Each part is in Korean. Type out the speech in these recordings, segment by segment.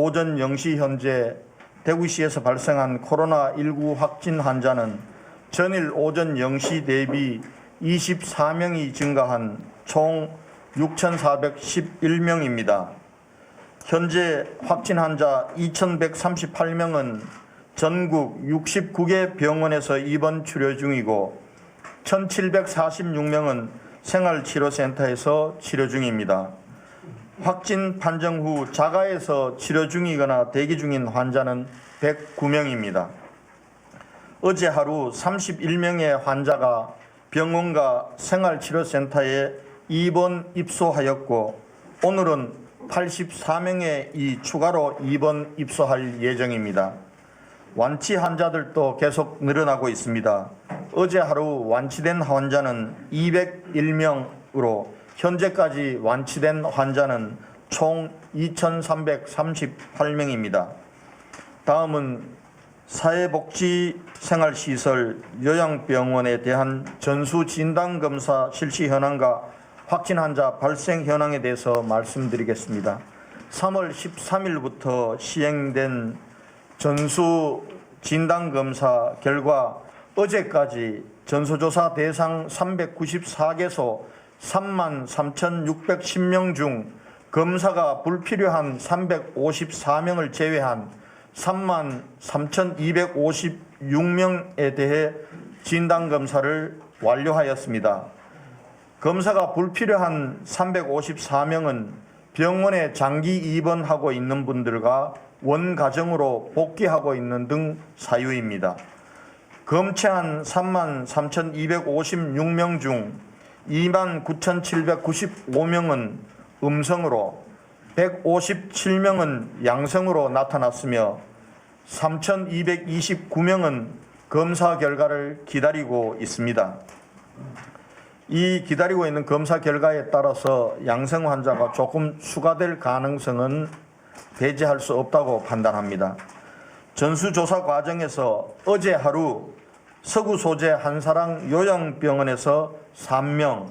오전 0시 현재 대구시에서 발생한 코로나19 확진 환자는 전일 오전 0시 대비 24명이 증가한 총 6,411명입니다. 현재 확진 환자 2,138명은 전국 69개 병원에서 입원 치료 중이고 1,746명은 생활치료센터에서 치료 중입니다. 확진 판정 후 자가에서 치료 중이거나 대기 중인 환자는 109명입니다. 어제 하루 31명의 환자가 병원과 생활치료센터에 입원 입소하였고 오늘은 84명의 이 추가로 입원 입소할 예정입니다. 완치 환자들도 계속 늘어나고 있습니다. 어제 하루 완치된 환자는 201명으로 현재까지 완치된 환자는 총 2,338명입니다. 다음은 사회복지생활시설 요양병원에 대한 전수 진단 검사 실시 현황과 확진 환자 발생 현황에 대해서 말씀드리겠습니다. 3월 13일부터 시행된 전수 진단 검사 결과 어제까지 전수조사 대상 394개소 3만 3,610명 중 검사가 불필요한 354명을 제외한 3만 3,256명에 대해 진단 검사를 완료하였습니다. 검사가 불필요한 354명은 병원에 장기 입원하고 있는 분들과 원가정으로 복귀하고 있는 등 사유입니다. 검체한 3만 3,256명 중 2만 9,795명은 음성으로 157명은 양성으로 나타났으며 3,229명은 검사 결과를 기다리고 있습니다. 이 기다리고 있는 검사 결과에 따라서 양성 환자가 조금 추가될 가능성은 배제할 수 없다고 판단합니다. 전수조사 과정에서 어제 하루 서구 소재 한사랑 요양병원에서 3명,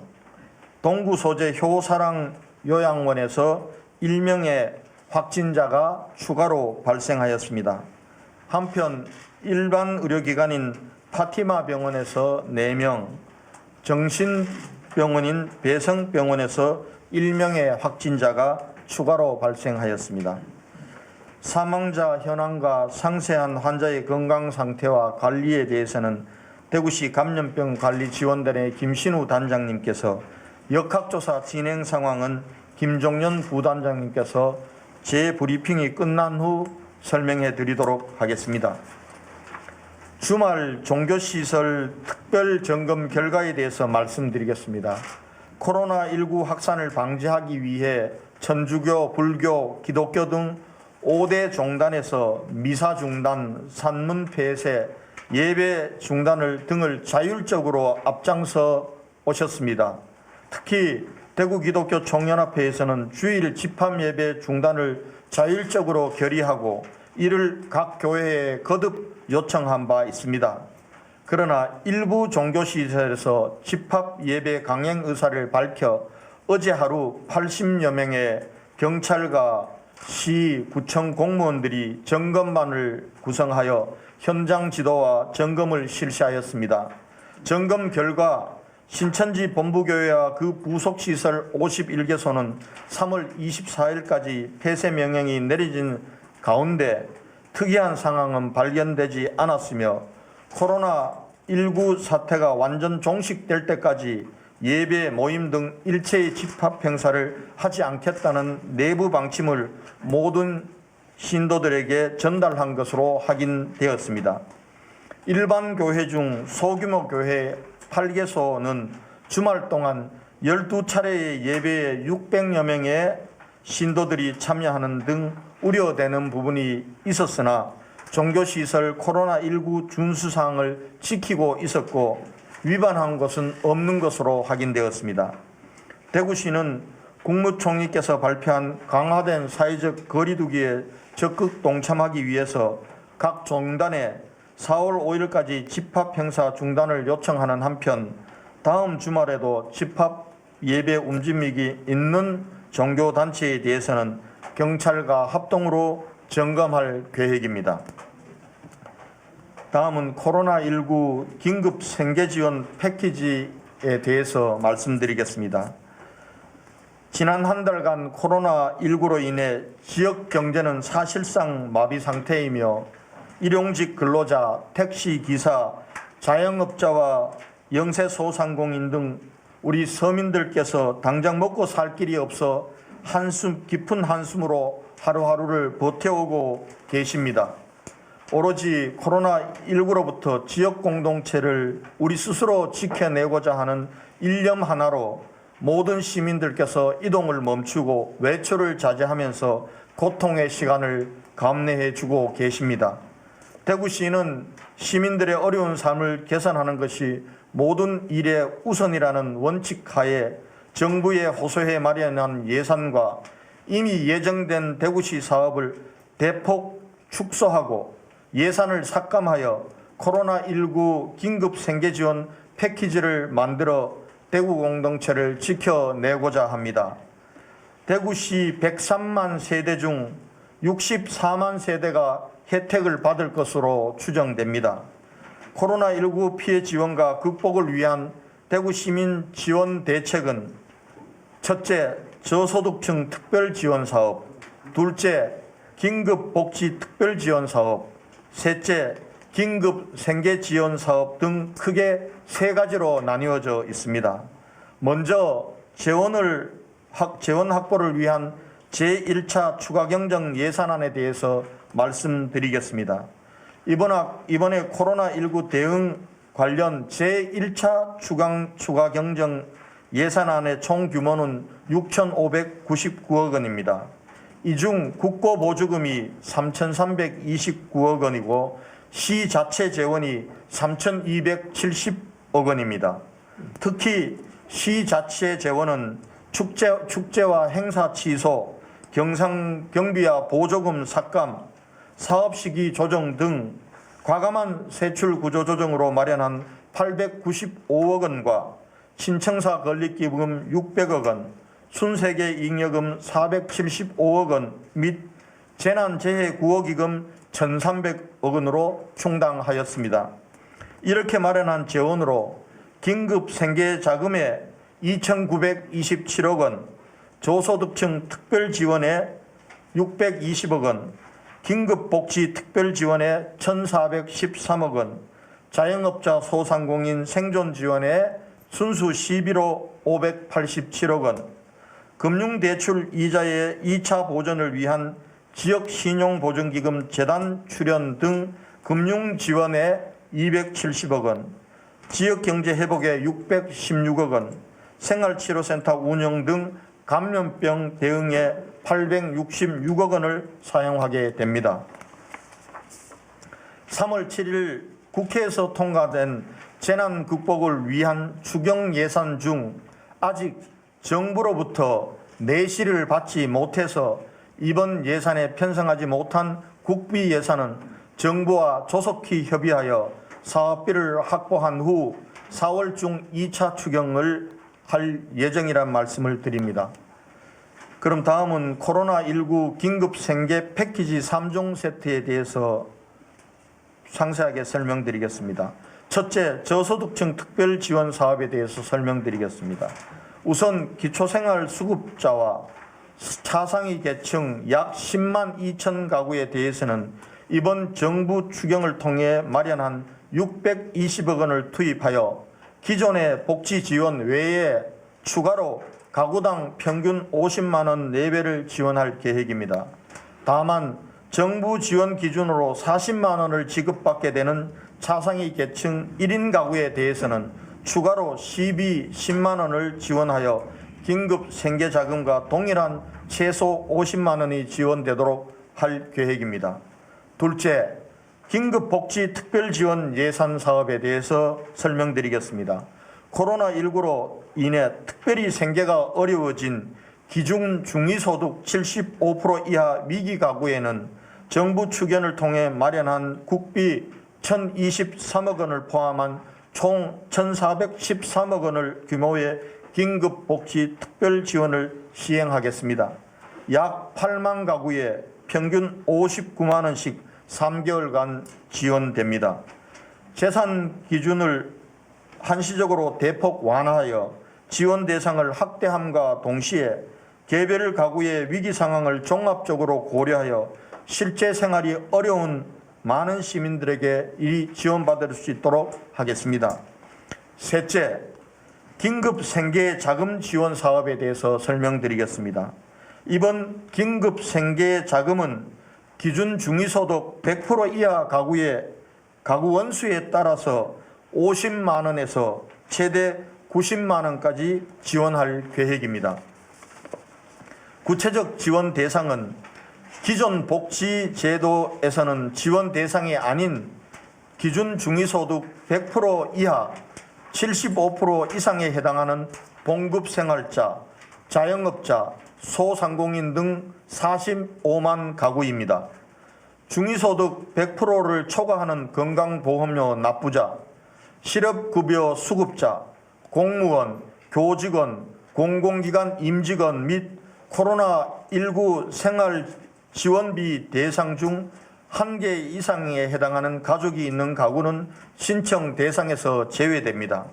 동구 소재 효사랑 요양원에서 1명의 확진자가 추가로 발생하였습니다. 한편 일반 의료기관인 파티마 병원에서 4명, 정신병원인 배성병원에서 1명의 확진자가 추가로 발생하였습니다. 사망자 현황과 상세한 환자의 건강 상태와 관리에 대해서는 대구시 감염병 관리 지원단의 김신우 단장님께서 역학조사 진행 상황은 김종연 부단장님께서 재브리핑이 끝난 후 설명해 드리도록 하겠습니다. 주말 종교시설 특별 점검 결과에 대해서 말씀드리겠습니다. 코로나19 확산을 방지하기 위해 천주교, 불교, 기독교 등 5대 종단에서 미사 중단, 산문 폐쇄, 예배 중단을 등을 자율적으로 앞장서 오셨습니다. 특히 대구 기독교 총연합회에서는 주일 집합 예배 중단을 자율적으로 결의하고 이를 각 교회에 거듭 요청한 바 있습니다. 그러나 일부 종교시설에서 집합 예배 강행 의사를 밝혀 어제 하루 80여 명의 경찰과 시, 구청 공무원들이 점검반을 구성하여 현장 지도와 점검을 실시하였습니다. 점검 결과 신천지 본부교회와 그 부속 시설 51개소는 3월 24일까지 폐쇄 명령이 내려진 가운데 특이한 상황은 발견되지 않았으며 코로나19 사태가 완전 종식될 때까지 예배, 모임 등 일체의 집합 행사를 하지 않겠다는 내부 방침을 모든 신도들에게 전달한 것으로 확인되었습니다. 일반 교회 중 소규모 교회 8개소는 주말 동안 12차례의 예배에 600여 명의 신도들이 참여하는 등 우려되는 부분이 있었으나 종교시설 코로나19 준수사항을 지키고 있었고 위반한 것은 없는 것으로 확인되었습니다. 대구시는 국무총리께서 발표한 강화된 사회적 거리두기에 적극 동참하기 위해서 각 종단에 4월 5일까지 집합 행사 중단을 요청하는 한편 다음 주말에도 집합 예배 움직임이 있는 종교 단체에 대해서는 경찰과 합동으로 점검할 계획입니다. 다음은 코로나19 긴급 생계 지원 패키지에 대해서 말씀드리겠습니다. 지난 한 달간 코로나19로 인해 지역 경제는 사실상 마비 상태이며 일용직 근로자, 택시 기사, 자영업자와 영세 소상공인 등 우리 서민들께서 당장 먹고 살 길이 없어 한숨 깊은 한숨으로 하루하루를 버텨오고 계십니다. 오로지 코로나19로부터 지역 공동체를 우리 스스로 지켜내고자 하는 일념 하나로 모든 시민들께서 이동을 멈추고 외출을 자제하면서 고통의 시간을 감내해 주고 계십니다. 대구시는 시민들의 어려운 삶을 개선하는 것이 모든 일의 우선이라는 원칙 하에 정부에 호소해 마련한 예산과 이미 예정된 대구시 사업을 대폭 축소하고 예산을 삭감하여 코로나19 긴급 생계 지원 패키지를 만들어 대구 공동체를 지켜내고자 합니다. 대구시 103만 세대 중 64만 세대가 혜택을 받을 것으로 추정됩니다. 코로나19 피해 지원과 극복을 위한 대구 시민 지원 대책은 첫째, 저소득층 특별 지원 사업, 둘째, 긴급 복지 특별 지원 사업, 셋째, 긴급 생계 지원 사업 등 크게 세 가지로 나뉘어져 있습니다. 먼저 재원을 확, 재원 확보를 위한 제1차 추가 경정 예산안에 대해서 말씀드리겠습니다. 이번 학, 이번에 코로나19 대응 관련 제1차 추가, 추가 경정 예산안의 총 규모는 6,599억 원입니다. 이 중 국고 보조금이 3,329억 원이고 시 자체 재원이 3,270억 원입니다. 특히 시 자체 재원은 축제, 축제와 행사 취소, 경상 경비와 보조금 삭감, 사업 시기 조정 등 과감한 세출 구조 조정으로 마련한 895억 원과 신청사 건립기금 600억 원, 순세계 잉여금 475억 원 및 재난재해 구호기금 1,300억 원으로 충당하였습니다. 이렇게 마련한 재원으로 긴급 생계 자금에 2,927억 원, 저소득층 특별 지원에 620억 원, 긴급 복지 특별 지원에 1,413억 원, 자영업자 소상공인 생존 지원에 순수 11호 587억 원, 금융대출 이자의 2차 보전을 위한 지역신용보증기금 재단 출연 등 금융지원에 270억 원, 지역경제 회복에 616억 원, 생활치료센터 운영 등 감염병 대응에 866억 원을 사용하게 됩니다. 3월 7일 국회에서 통과된 재난 극복을 위한 추경 예산 중 아직 정부로부터 내실을 받지 못해서 이번 예산에 편성하지 못한 국비 예산은 정부와 조속히 협의하여 사업비를 확보한 후 4월 중 2차 추경을 할 예정이란 말씀을 드립니다. 그럼 다음은 코로나19 긴급 생계 패키지 3종 세트에 대해서 상세하게 설명드리겠습니다. 첫째, 저소득층 특별 지원 사업에 대해서 설명드리겠습니다. 우선 기초생활수급자와 차상위 계층 약 10만 2천 가구에 대해서는 이번 정부 추경을 통해 마련한 620억 원을 투입하여 기존의 복지 지원 외에 추가로 가구당 평균 50만 원 4배를 지원할 계획입니다. 다만 정부 지원 기준으로 40만 원을 지급받게 되는 차상위 계층 1인 가구에 대해서는 추가로 시비 10만 원을 지원하여 긴급 생계 자금과 동일한 최소 50만 원이 지원되도록 할 계획입니다. 둘째, 긴급 복지 특별 지원 예산 사업에 대해서 설명드리겠습니다. 코로나19로 인해 특별히 생계가 어려워진 기준 중위소득 75% 이하 미기 가구에는 정부 추견을 통해 마련한 국비 1,023억 원을 포함한 총 1,413억 원을 규모의 긴급복지 특별 지원을 시행하겠습니다. 약 8만 가구에 평균 59만 원씩 3개월간 지원됩니다. 재산 기준을 한시적으로 대폭 완화하여 지원 대상을 확대함과 동시에 개별 가구의 위기 상황을 종합적으로 고려하여 실제 생활이 어려운 많은 시민들에게 이 지원받을 수 있도록 하겠습니다. 셋째, 긴급 생계 자금 지원 사업에 대해서 설명드리겠습니다. 이번 긴급 생계 자금은 기준 중위소득 100% 이하 가구의 가구 원수에 따라서 50만 원에서 최대 90만 원까지 지원할 계획입니다. 구체적 지원 대상은 기존 복지 제도에서는 지원 대상이 아닌 기준 중위소득 100% 이하 75% 이상에 해당하는 봉급 생활자, 자영업자, 소상공인 등 45만 가구입니다. 중위소득 100%를 초과하는 건강보험료 납부자, 실업급여 수급자, 공무원, 교직원, 공공기관 임직원 및 코로나19 생활 지원비 대상 중 한 개 이상에 해당하는 가족이 있는 가구는 신청 대상에서 제외됩니다.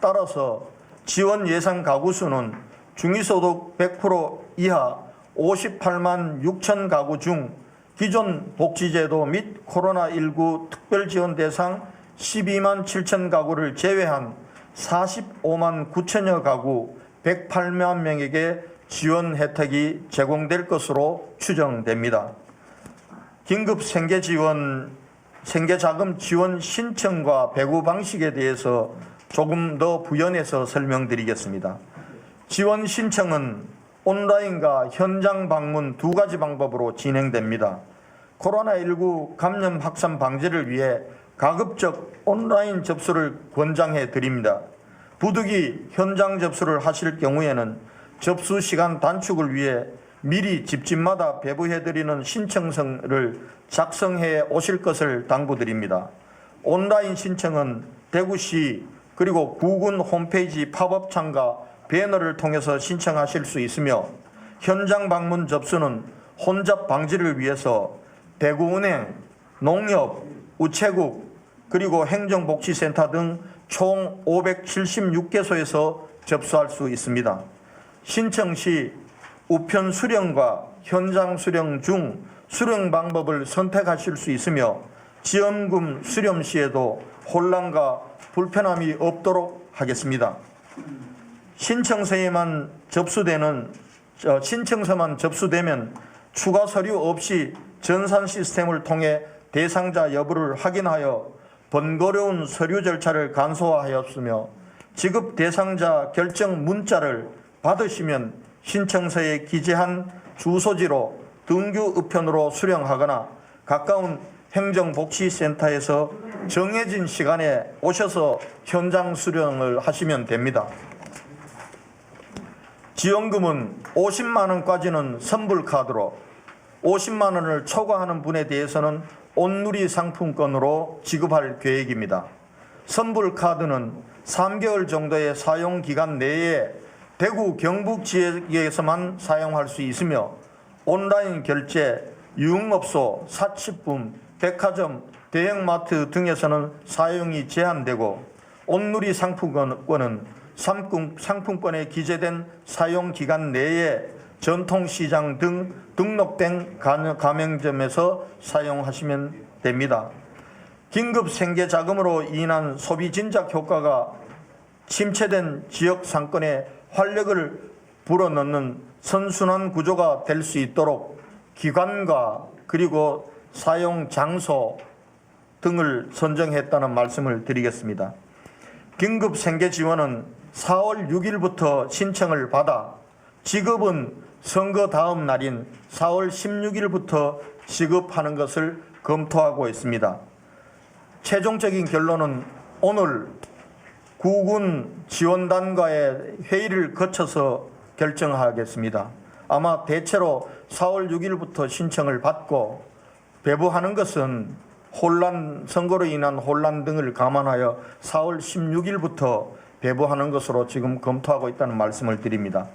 따라서 지원 예상 가구 수는 중위소득 100% 이하 58만 6천 가구 중 기존 복지제도 및 코로나19 특별지원 대상 12만 7천 가구를 제외한 45만 9천여 가구 108만 명에게 지원 혜택이 제공될 것으로 추정됩니다. 긴급 생계 지원, 생계 자금 지원 신청과 배구 방식에 대해서 조금 더 부연해서 설명드리겠습니다. 지원 신청은 온라인과 현장 방문 두 가지 방법으로 진행됩니다. 코로나19 감염 확산 방지를 위해 가급적 온라인 접수를 권장해 드립니다. 부득이 현장 접수를 하실 경우에는 접수 시간 단축을 위해 미리 집집마다 배부해 드리는 신청서를 작성해 오실 것을 당부드립니다. 온라인 신청은 대구시 그리고 구군 홈페이지 팝업 창과 배너를 통해서 신청하실 수 있으며 현장 방문 접수는 혼잡 방지를 위해서 대구은행, 농협, 우체국 그리고 행정복지센터 등 총 576개소에서 접수할 수 있습니다. 신청 시 우편 수령과 현장 수령 중 수령 방법을 선택하실 수 있으며 지원금 수령 시에도 혼란과 불편함이 없도록 하겠습니다. 신청서에만 접수되는 어, 신청서만 접수되면 추가 서류 없이 전산 시스템을 통해 대상자 여부를 확인하여 번거로운 서류 절차를 간소화하였으며 지급 대상자 결정 문자를 받으시면 신청서에 기재한 주소지로 등교 우편으로 수령하거나 가까운 행정복지센터에서 정해진 시간에 오셔서 현장 수령을 하시면 됩니다. 지원금은 50만 원까지는 선불카드로 50만 원을 초과하는 분에 대해서는 온누리 상품권으로 지급할 계획입니다. 선불카드는 3개월 정도의 사용 기간 내에 대구 경북 지역에서만 사용할 수 있으며 온라인 결제, 유흥업소, 사치품, 백화점, 대형마트 등에서는 사용이 제한되고 온누리 상품권은 상품- 상품권에 기재된 사용 기간 내에 전통시장 등 등록된 가- 가맹점에서 사용하시면 됩니다. 긴급 생계 자금으로 인한 소비 진작 효과가 침체된 지역 상권에 활력을 불어넣는 선순환 구조가 될 수 있도록 기관과 그리고 사용 장소 등을 선정했다는 말씀을 드리겠습니다. 긴급 생계 지원은 4월 6일부터 신청을 받아 지급은 선거 다음 날인 4월 16일부터 지급하는 것을 검토하고 있습니다. 최종적인 결론은 오늘 구군 지원단과의 회의를 거쳐서 결정하겠습니다. 아마 대체로 4월 6일부터 신청을 받고 배부하는 것은 혼란 선거로 인한 혼란 등을 감안하여 4월 16일부터 배부하는 것으로 지금 검토하고 있다는 말씀을 드립니다.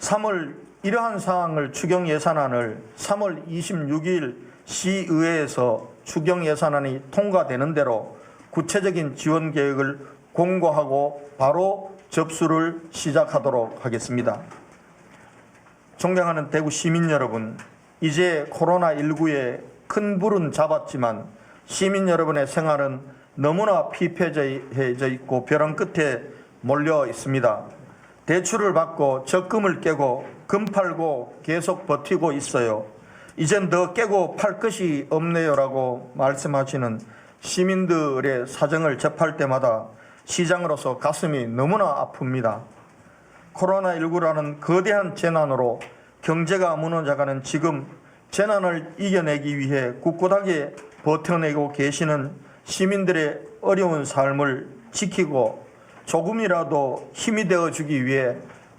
3월 이러한 사항을 추경 예산안을 3월 26일 시의회에서 추경 예산안이 통과되는 대로 구체적인 지원 계획을 공고하고 바로 접수를 시작하도록 하겠습니다. 존경하는 대구 시민 여러분, 이제 코로나19에 큰 불은 잡았지만 시민 여러분의 생활은 너무나 피폐해져 있고 벼랑 끝에 몰려 있습니다. 대출을 받고 적금을 깨고 금 팔고 계속 버티고 있어요. 이젠 더 깨고 팔 것이 없네요라고 말씀하시는 시민들의 사정을 접할 때마다 시장으로서 가슴이 너무나 아픕니다. 코로나19라는 거대한 재난으로 경제가 무너져가는 지금 재난을 이겨내기 위해 꿋꿋하게 버텨내고 계시는 시민들의 어려운 삶을 지키고 조금이라도 힘이 되어 주기 위해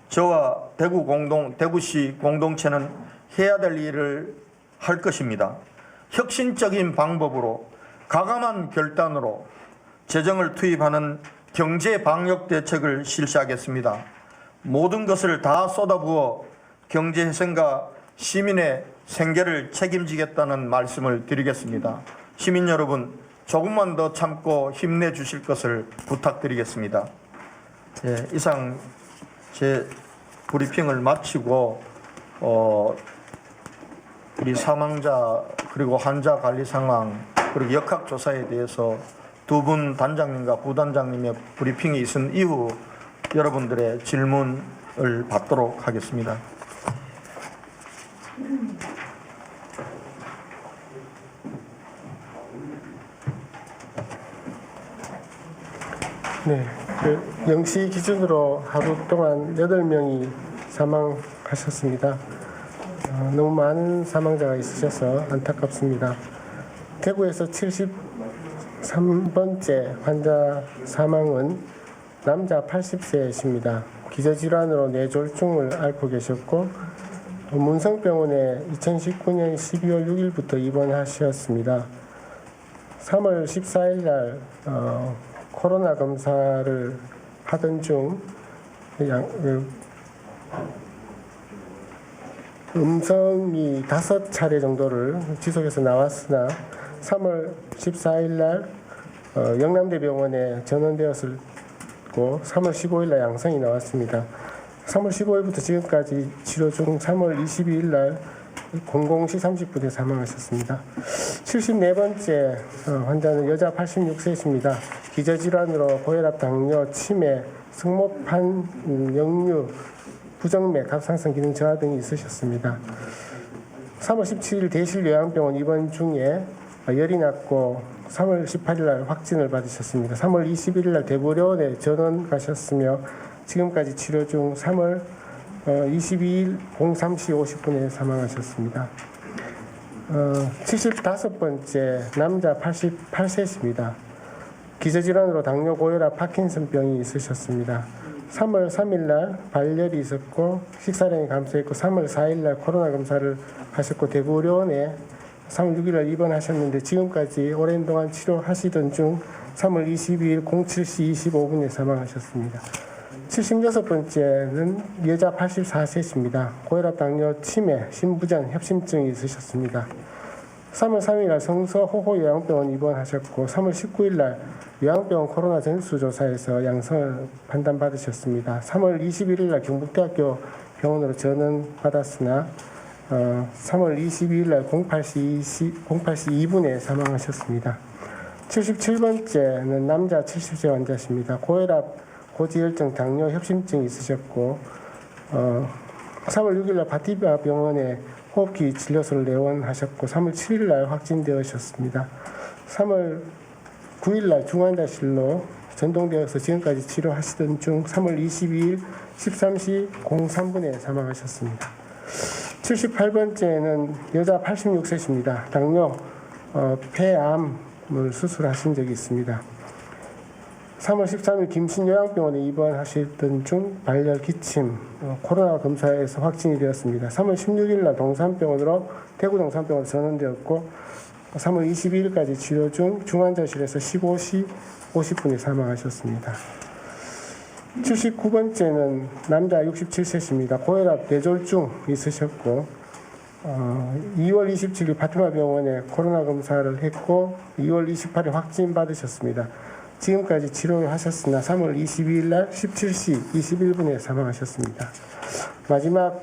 저와 대구 공동 대구시 공동체는 해야 될 일을 할 것입니다. 혁신적인 방법으로 가감한 결단으로 재정을 투입하는 경제 방역 대책을 실시하겠습니다. 모든 것을 다 쏟아부어 경제 회생과 시민의 생계를 책임지겠다는 말씀을 드리겠습니다. 시민 여러분, 조금만 더 참고 힘내 주실 것을 부탁드리겠습니다. 예, 이상 제 브리핑을 마치고 어, 우리 사망자 그리고 환자 관리 상황 그리고 역학 조사에 대해서 두 분 단장님과 부단장님의 브리핑이 있은 이후 여러분들의 질문을 받도록 하겠습니다. 네, 그 0시 기준으로 하루 동안 8명이 사망하셨습니다. 어, 너무 많은 사망자가 있으셔서 안타깝습니다. 대구에서 73번째 환자 사망은 남자 80세이십니다. 기저질환으로 뇌졸중을 앓고 계셨고 어, 문성병원에 2019년 12월 6일부터 입원하셨습니다. 3월 14일 날 어, 코로나 검사를 하던 중 양- 그 음성이 다섯 차례 정도를 지속해서 나왔으나 3월 14일 날 어, 영남대병원에 전원되었고 3월 15일 날 양성이 나왔습니다. 3월 15일부터 지금까지 치료 중 3월 22일 날 00시 30분에 사망하셨습니다. 74번째 어, 환자는 여자 86세이십니다. 기저질환으로 고혈압, 당뇨, 치매, 승모판, 음, 역류, 부정맥, 갑상선 기능 저하 등이 있으셨습니다. 3월 17일 대실 요양병원 입원 중에 열이 났고 3월 18일 날 확진을 받으셨습니다. 3월 21일 날 대구병원에 전원 가셨으며 지금까지 치료 중 3월 22일 03시 50분에 사망하셨습니다. 어, 75번째 남자 88세십니다. 기저질환으로 당뇨, 고혈압, 파킨슨병이 있으셨습니다. 3월 3일 날 발열이 있었고 식사량이 감소했고 3월 4일 날 코로나 검사를 하셨고 대구의료원에 3월 6일 날 입원하셨는데 지금까지 오랜 동안 치료하시던 중 3월 22일 07시 25분에 사망하셨습니다. 76번째는 여자 84세십니다. 고혈압, 당뇨, 치매, 심부전, 협심증이 있으셨습니다. 3월 3일 날 성서 호호 요양병원 입원하셨고 3월 19일 날 요양병원 코로나 전수조사에서 양성을 판단받으셨습니다. 3월 21일 날 경북대학교 병원으로 전원 받았으나 어, 3월 22일 날 08시, 20, 08시 2분에 사망하셨습니다. 77번째는 남자 70세 환자십니다. 고혈압, 고지혈증, 당뇨, 협심증이 있으셨고 어, 3월 6일 날 바티바 병원에 호흡기 진료소를 내원하셨고 3월 7일 날 확진되으셨습니다. 3월 9일 날 중환자실로 전동되어서 지금까지 치료하시던 중 3월 22일 13시 03분에 사망하셨습니다. 78번째는 여자 86세십니다. 당뇨, 어, 폐암을 수술하신 적이 있습니다. 3월 13일 김신요양병원에 입원하시던 중 발열, 기침, 어, 코로나 검사에서 확진이 되었습니다. 3월 16일 날 동산병원으로 대구 동산병원 전원되었고 3월 22일까지 치료 중 중환자실에서 15시 50분에 사망하셨습니다. 79번째는 남자 67세십니다. 고혈압 뇌졸중 있으셨고 어, 2월 27일 파티마 병원에 코로나 검사를 했고 2월 28일 확진 받으셨습니다. 지금까지 치료를 하셨으나 3월 22일 날 17시 21분에 사망하셨습니다. 마지막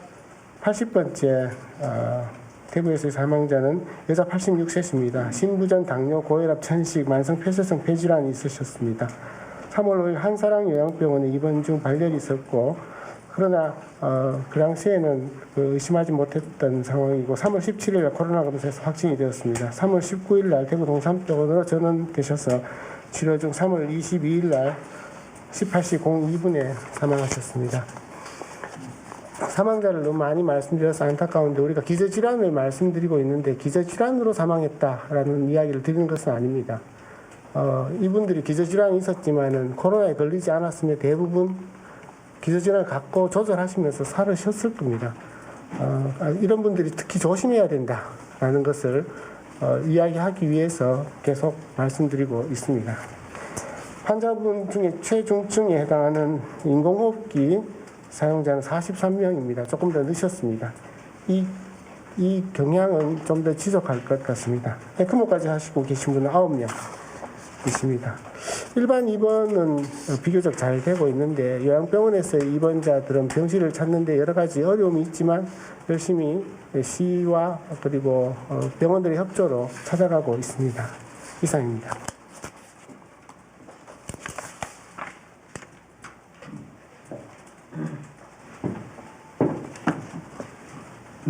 80번째 어, 대구에서의 사망자는 여자 86세십니다. 신부전 당뇨 고혈압 천식 만성 폐쇄성 폐질환이 있으셨습니다. 3월 5일 한사랑 요양병원에 입원 중 발열이 있었고 그러나 어, 그 당시에는 그 의심하지 못했던 상황이고 3월 17일 날 코로나 검사에서 확진이 되었습니다. 3월 19일 날 대구 동산병원으로 전원되셔서 치료 중 3월 22일 날 18시 02분에 사망하셨습니다. 사망자를 너무 많이 말씀드려서 안타까운데 우리가 기저질환을 말씀드리고 있는데 기저질환으로 사망했다라는 이야기를 드리는 것은 아닙니다. 어, 이분들이 기저질환이 있었지만은 코로나에 걸리지 않았으면 대부분 기저질환을 갖고 조절하시면서 살으셨을 겁니다. 어, 아, 이런 분들이 특히 조심해야 된다라는 것을 어, 이야기하기 위해서 계속 말씀드리고 있습니다. 환자분 중에 최중증에 해당하는 인공호흡기 사용자는 43명입니다. 조금 더 늦었습니다. 이, 이 경향은 좀 더 지속할 것 같습니다. 에크모까지 하시고 계신 분은 9명. 있습니다. 일반 입원은 비교적 잘 되고 있는데 요양병원에서 입원자들은 병실을 찾는데 여러 가지 어려움이 있지만 열심히 시와 그리고 어, 병원들의 협조로 찾아가고 있습니다. 이상입니다.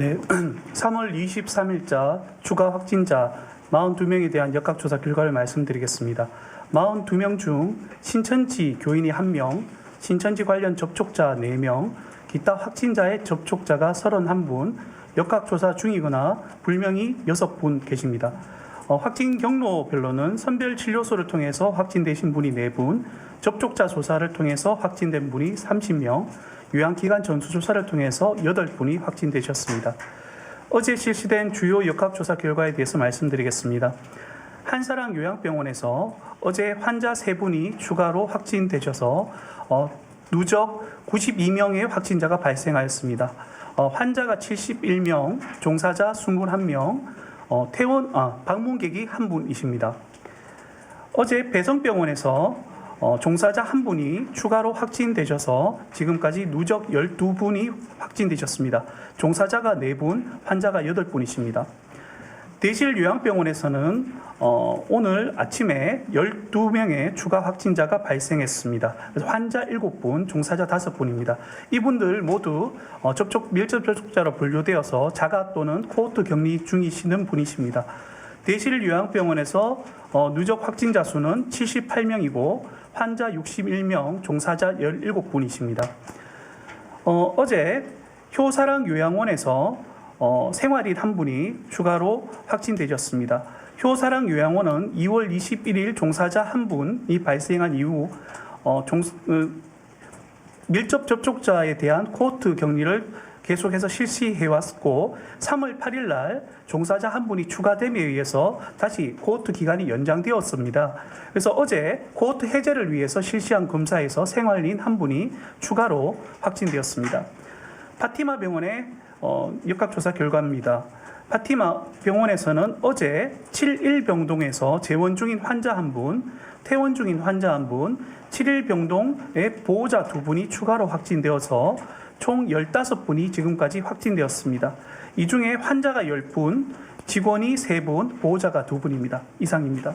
네, 3월 23일자 추가 확진자 42명에 대한 역학조사 결과를 말씀드리겠습니다. 42명 중 신천지 교인이 1명, 신천지 관련 접촉자 4명, 기타 확진자의 접촉자가 31분, 역학조사 중이거나 불명이 6분 계십니다. 어, 확진 경로별로는 선별 진료소를 통해서 확진되신 분이 4분, 접촉자 조사를 통해서 확진된 분이 30명, 요양기관 전수조사를 통해서 8분이 확진되셨습니다. 어제 실시된 주요 역학조사 결과에 대해서 말씀드리겠습니다. 한사랑 요양병원에서 어제 환자 3분이 추가로 확진되셔서 어, 누적 92명의 확진자가 발생하였습니다. 어, 환자가 71명, 종사자 21명, 어, 퇴원, 아, 방문객이 한 분이십니다. 어제 배성병원에서 어, 종사자 한 분이 추가로 확진되셔서 지금까지 누적 12분이 확진되셨습니다. 종사자가 4분, 환자가 8분이십니다. 대실 요양병원에서는 어, 오늘 아침에 12명의 추가 확진자가 발생했습니다. 환자 7분, 종사자 5분입니다. 이분들 모두 어, 접촉 밀접 접촉자로 분류되어서 자가 또는 코호트 격리 중이시는 분이십니다. 대실 요양병원에서 어, 누적 확진자 수는 78명이고 환자 61명, 종사자 17분이십니다. 어, 어제 효사랑 요양원에서 어, 생활인 한 분이 추가로 확진되셨습니다. 효사랑 요양원은 2월 21일 종사자 한 분이 발생한 이후 어, 종, 어, 밀접 접촉자에 대한 코호트 격리를 계속해서 실시해 왔고 3월 8일 날 종사자 한 분이 추가됨에 의해서 다시 코호트 기간이 연장되었습니다. 그래서 어제 코호트 해제를 위해서 실시한 검사에서 생활인 한 분이 추가로 확진되었습니다. 파티마 병원의 어, 역학조사 결과입니다. 파티마 병원에서는 어제 71병동에서 재원 중인 환자 한 분, 퇴원 중인 환자 한 분, 7일병동의 보호자 두 분이 추가로 확진되어서 총 15분이 지금까지 확진되었습니다. 이 중에 환자가 10분, 직원이 3분, 보호자가 2분입니다. 이상입니다.